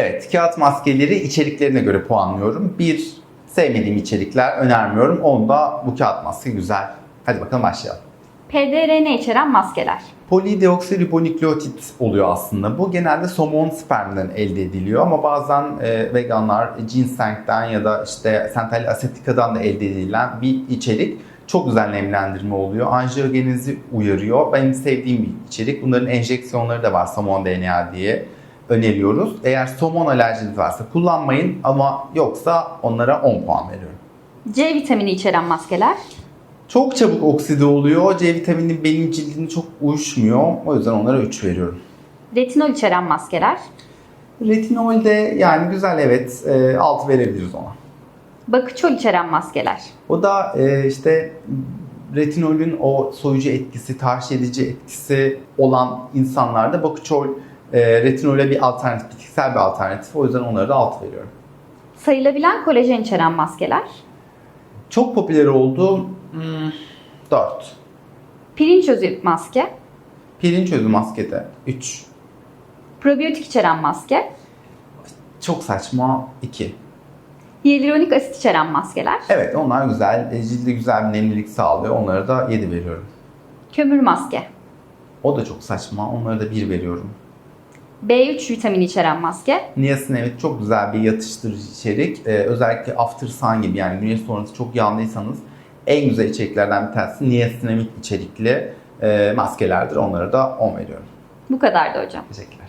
Evet, kağıt maskeleri içeriklerine göre puanlıyorum. Bir, sevmediğim içerikler önermiyorum. Onda bu kağıt maske güzel. Hadi bakalım başlayalım. PDRN içeren maskeler. Polideoksiribonükleotit oluyor aslında. Bu genelde somon spermden elde ediliyor ama bazen e, veganlar ginsengden ya da işte sental asetikadan da elde edilen bir içerik. Çok güzel nemlendirme oluyor. Anjiyogenezi uyarıyor. Benim sevdiğim bir içerik. Bunların enjeksiyonları da var somon DNA diye öneriyoruz. Eğer somon alerjiniz varsa kullanmayın ama yoksa onlara 10 puan veriyorum. C vitamini içeren maskeler. Çok çabuk okside oluyor. C vitamini benim cildime çok uyuşmuyor. O yüzden onlara 3 veriyorum. Retinol içeren maskeler. Retinol de yani güzel evet. 6 verebiliriz ona. Bakıçol içeren maskeler. O da e, işte retinolün o soyucu etkisi, tahriş edici etkisi olan insanlarda bakıçol e, retinole bir alternatif, bitkisel bir alternatif. O yüzden onlara da 6 veriyorum. Sayılabilen kolajen içeren maskeler. Çok popüler oldu. Hmm, 4. Pirinç özü maske. Pirinç özü maskede 3. Probiyotik içeren maske. Çok saçma 2. Hyaluronik asit içeren maskeler. Evet onlar güzel. E, Cilde güzel bir nemlilik sağlıyor. Onlara da 7 veriyorum. Kömür maske. O da çok saçma. Onlara da 1 veriyorum. B3 vitamini içeren maske. Niacinamide çok güzel bir yatıştırıcı içerik. Ee, özellikle after sun gibi yani güneş sonrası çok yağlıysanız en güzel içeriklerden bir tanesi niacinamide içerikli e, maskelerdir. Onlara da 10 veriyorum. Bu kadardı hocam. Teşekkürler.